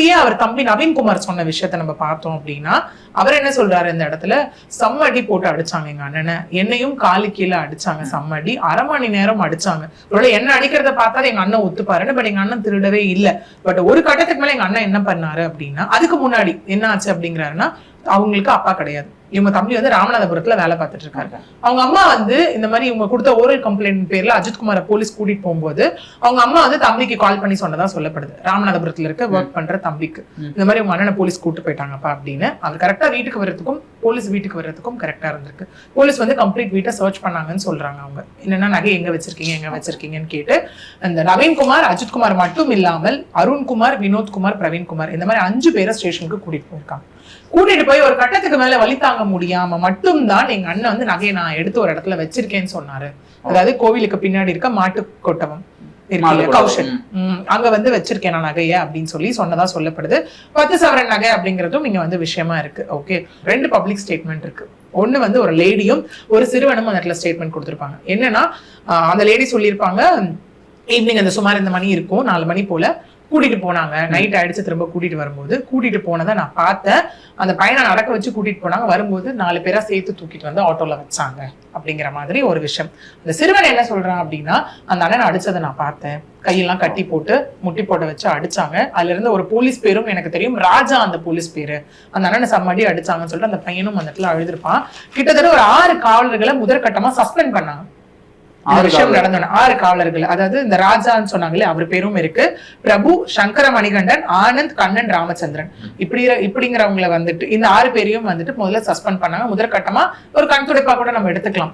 அப்படியே அவர் தம்பி நவீன்குமார் சொன்ன விஷயத்த நம்ம பார்த்தோம் அப்படின்னா அவர் என்ன சொல்றாரு இந்த இடத்துல? சம்மடி அடி போட்டு அடிச்சாங்க எங்க அண்ணனை. என்னையும் காலு கீழே அடிச்சாங்க சம்மடி. அடி அரை மணி நேரம் அடிச்சாங்க. ஒருவேளை என்ன அடிக்கிறத பார்த்தா எங்க அண்ணன் ஒத்துப்பாருன்னு பட் எங்க அண்ணன் திருடவே இல்ல. பட் ஒரு கட்டத்துக்கு மேல எங்க அண்ணன் என்ன பண்ணாரு அப்படின்னா அதுக்கு முன்னாடி என்ன ஆச்சு அப்படிங்கிறாருன்னா அவங்களுக்கு அப்பா கிடையாது. இவங்க தம்பி வந்து ராமநாதபுரத்துல வேலை பார்த்துட்டு இருக்காரு அவங்க அம்மா வந்து இந்த மாதிரி இவங்க கொடுத்த ஓரல் கம்ப்ளைண்ட் பேர்ல அஜித்குமாரை போலீஸ் கூட்டிட்டு போகும்போது அவங்க அம்மா வந்து தம்பிக்கு கால் பண்ணி சொன்னதா சொல்லப்படுது. ராமநாதபுரத்துல இருக்க ஒர்க் பண்ற தம்பிக்கு. இந்த மாதிரி உங்க அண்ணனை போலீஸ் கூட்டு போயிட்டாங்கப்பா அப்படின்னு. அவர் கரெக்டா வீட்டுக்கு வர்றதுக்கும் போலீஸ் வீட்டுக்கு வர்றதுக்கும் கரெக்டா இருந்திருக்கு. போலீஸ் வந்து கம்ப்ளீட் வீட்டை சர்ச் பண்ணாங்கன்னு சொல்றாங்க அவங்க. என்னன்னா நகை எங்க வச்சிருக்கீங்க எங்க வச்சிருக்கீங்கன்னு கேட்டு அந்த நவீன்குமார் அஜித்குமார் மட்டும் இல்லாமல் அருண்குமார் வினோத்குமார் பிரவீன்குமார் இந்த மாதிரி அஞ்சு பேரை ஸ்டேஷனுக்கு கூட்டிட்டு போயிருக்காங்க. கூட்டிட்டு போய் ஒரு கட்டத்துக்கு மேல வழி தாங்க முடியாம மட்டும்தான் எங்க அண்ணன் வந்து நகையை நான் எடுத்து ஒரு இடத்துல வச்சிருக்கேன்னு சொன்னாரு. அதாவது கோவிலுக்கு பின்னாடி இருக்க மாட்டு கொட்டவம் கௌஷல் அங்க வந்து வச்சிருக்கேன் நான் நகைய அப்படின்னு சொல்லி சொன்னதா சொல்லப்படுது. பத்து சவரன் நகை அப்படிங்கிறதும் இங்க வந்து விஷயமா இருக்கு. ஓகே. ரெண்டு பப்ளிக் ஸ்டேட்மெண்ட் இருக்கு. ஒண்ணு வந்து ஒரு லேடியும் ஒரு சிறுவனும் அந்த இடத்துல ஸ்டேட்மெண்ட் கொடுத்திருப்பாங்க. என்னன்னா அந்த லேடி சொல்லியிருப்பாங்க ஈவினிங் அந்த சுமார் இந்த மணி இருக்கும் நாலு மணி போல. கூட்டிட்டு போனாங்க. நைட் ஆயிடுச்சு திரும்ப கூட்டிட்டு வரும்போது. கூட்டிட்டு போனதை நான் பார்த்தேன் அந்த பையனை நடக்க வச்சு கூட்டிட்டு போனாங்க. வரும்போது நாலு பேரா சேர்த்து தூக்கிட்டு வந்து ஆட்டோல வச்சாங்க. அப்படிங்கிற மாதிரி ஒரு விஷயம். அந்த சிறுவன் என்ன சொல்றான் அப்படின்னா அந்த அண்ணன் அடிச்சதை நான் பார்த்தேன். கையெல்லாம் கட்டி போட்டு முட்டி போட வச்சு அடிச்சாங்க. அதுல இருந்து ஒரு போலீஸ் பேரும் எனக்கு தெரியும். ராஜா அந்த போலீஸ் பேரு. அந்த அண்ணனை சம்மடி அடிச்சாங்கன்னு சொல்லிட்டு அந்த பையனும் அந்த இடத்துல அழுதுருப்பான். கிட்டத்தட்ட ஒரு ஆறு காவலர்களை முதற்கட்டமா சஸ்பெண்ட் பண்ணாங்க விஷயம். நடந்தோட ஆறு காவலர்கள். அதாவது இந்த ராஜான்னு சொன்னாங்களே அவர் பேரும் இருக்கு. பிரபு சங்கர மணிகண்டன் ஆனந்த் கண்ணன் ராமச்சந்திரன். இப்படி இப்படிங்கிறவங்கள வந்துட்டு இந்த ஆறு பேரையும் வந்துட்டு முதல்ல சஸ்பெண்ட் பண்ணாங்க. முதற்கட்டமா ஒரு கண் துடைப்பா கூட நம்ம எடுத்துக்கலாம்.